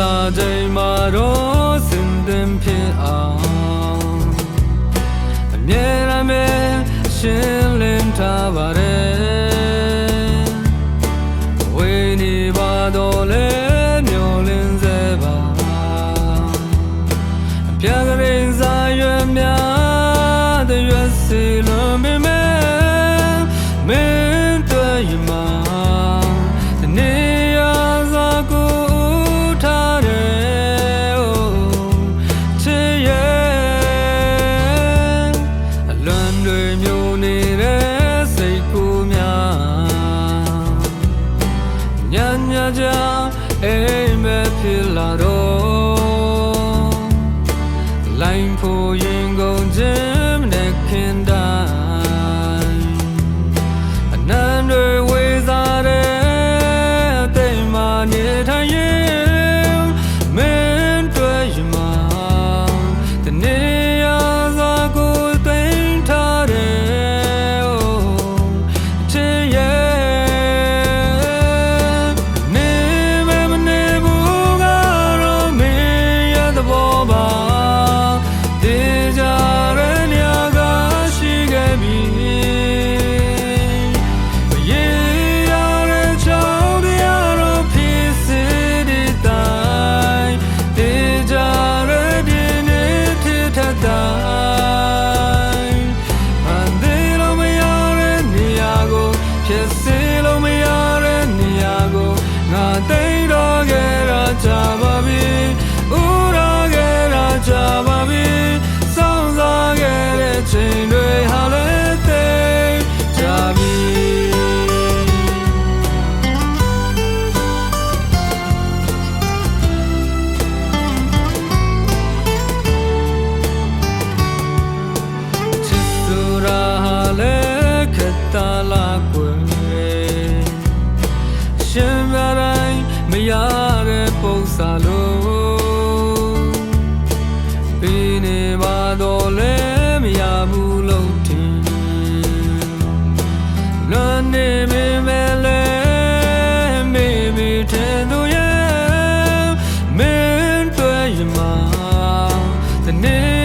လာချိန်မှာတော့စင်တင်ဖြစ်အောင်အမြဲတမ်းရှင်းလင်းထားပါတယ် လိုင်းဖို့ရ တ